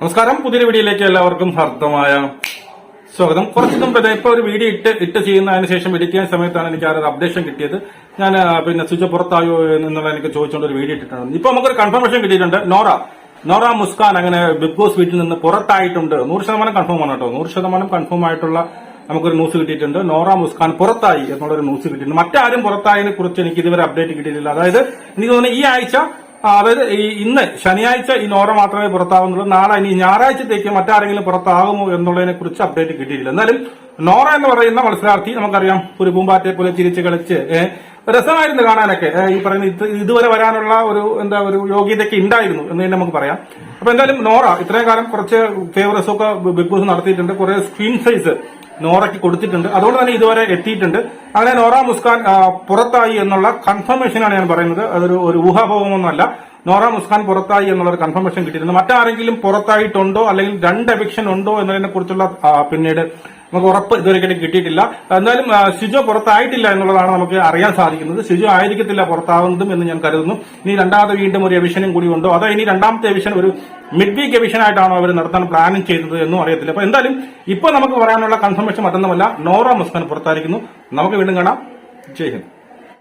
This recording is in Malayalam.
നമസ്കാരം. പുതിയൊരു വീഡിയോയിലേക്ക് എല്ലാവർക്കും ഹർദ്ദമായ സ്വാഗതം. കുറച്ച് മുമ്പ് ഇപ്പൊ ഒരു വീഡിയോ ഇട്ട് ഇട്ട് ചെയ്യുന്നതിന് ശേഷം എഡിറ്റ് ചെയ്യുന്ന സമയത്താണ് എനിക്ക് ആ ഒരു അപ്ഡേഷൻ കിട്ടിയത്. ഞാൻ പിന്നെ സ്വിച്ച് പുറത്തായോ എന്നുള്ള എനിക്ക് ചോദിച്ചുകൊണ്ട് ഒരു വീഡിയോ ഇട്ടിട്ടുണ്ട് ഇപ്പൊ നമുക്കൊരു കൺഫർമേഷൻ കിട്ടിയിട്ടുണ്ട്. നോറ. നോറ മുസ്കാൻ അങ്ങനെ ബിഗ് ബോസ് വീട്ടിൽ നിന്ന് പുറത്തായിട്ടുണ്ട്. നൂറ് ശതമാനം കൺഫേം ആണ് കേട്ടോ. നൂറ് ശതമാനം കൺഫേം ആയിട്ടുള്ള നമുക്കൊരു ന്യൂസ് കിട്ടിയിട്ടുണ്ട്. നോറ മുസ്കാൻ പുറത്തായി എന്നുള്ളൊരു ന്യൂസ് കിട്ടിയിട്ടുണ്ട്. മറ്റാരും പുറത്തായതിനെ കുറിച്ച് എനിക്ക് ഇതുവരെ അപ്ഡേറ്റ് കിട്ടിയിട്ടില്ല. അതായത് എനിക്ക് തോന്നുന്നു ഈ ആഴ്ച അതായത് ഈ ഇന്ന് ശനിയാഴ്ച ഈ നോറ മാത്രമേ പുറത്താവുന്നുള്ളൂ. നാളെ ഇനി ഞായറാഴ്ചത്തേക്ക് മറ്റാരെങ്കിലും പുറത്താകുമോ എന്നുള്ളതിനെ കുറിച്ച് അപ്ഡേറ്റ് കിട്ടിയിട്ടില്ല. എന്നാലും നോറ എന്ന് പറയുന്ന മത്സരാർത്ഥി നമുക്കറിയാം. ഒരു പൂമ്പാറ്റയെ പോലെ തിരിച്ച് കളിച്ച് രസമായിരുന്നു കാണാനൊക്കെ. ഈ പറയുന്ന ഇത് ഇതുവരെ വരാനുള്ള ഒരു എന്താ ഒരു യോഗ്യതയൊക്കെ ഉണ്ടായിരുന്നു എന്ന് തന്നെ നമുക്ക് പറയാം. അപ്പൊ എന്തായാലും നോറ ഇത്രയും കാലം കുറച്ച് ഫേവറേഴ്സ് ഒക്കെ ബിഗ് ബോസ് നടത്തിയിട്ടുണ്ട്. കുറെ സ്ക്രീൻ സൈസ് നോറയ്ക്ക് കൊടുത്തിട്ടുണ്ട്. അതുകൊണ്ട് തന്നെ ഇതുവരെ എത്തിയിട്ടുണ്ട്. അങ്ങനെ നോറ മുസ്കാൻ പുറത്തായി എന്നുള്ള കൺഫർമേഷനാണ് ഞാൻ പറയുന്നത്. അതൊരു ഒരു ഊഹാഭോഗമൊന്നുമല്ല നോറ മുസ്കാൻ പുറത്തായി എന്നുള്ള ഒരു കൺഫർമേഷൻ കിട്ടിയിരുന്നു മറ്റാരെങ്കിലും പുറത്തായിട്ടുണ്ടോ അല്ലെങ്കിൽ രണ്ട് എവിക്ഷൻ ഉണ്ടോ എന്നതിനെ കുറിച്ചുള്ള പിന്നീട് നമുക്ക് ഉറപ്പ് ഇതുവരെ കിട്ടിയിട്ടില്ല. എന്നാലും ശുചോ പുറത്തായിട്ടില്ല എന്നുള്ളതാണ് നമുക്ക് അറിയാൻ സാധിക്കുന്നത്. സിജോ ആയിരിക്കത്തില്ല പുറത്താവുന്നതും എന്ന് ഞാൻ കരുതുന്നു. ഇനി രണ്ടാമത്തെ വീണ്ടും ഒരു എവിഷനും കൂടി ഉണ്ടോ. അതോ ഇനി രണ്ടാമത്തെ എവിഷൻ ഒരു മിഡ് വീക്ക് എവിഷൻ ആയിട്ടാണോ അവർ നടത്താൻ പ്ലാനിങ് ചെയ്തത് എന്നും അറിയത്തില്ല. അപ്പൊ എന്തായാലും ഇപ്പൊ നമുക്ക് പറയാനുള്ള കൺഫർമേഷൻ മറ്റൊന്നുമല്ല. നോറ മുസ്കാൻ പുറത്തായിരിക്കുന്നു. നമുക്ക് വീണ്ടും കാണാം. ജയ് ഹിന്ദ്.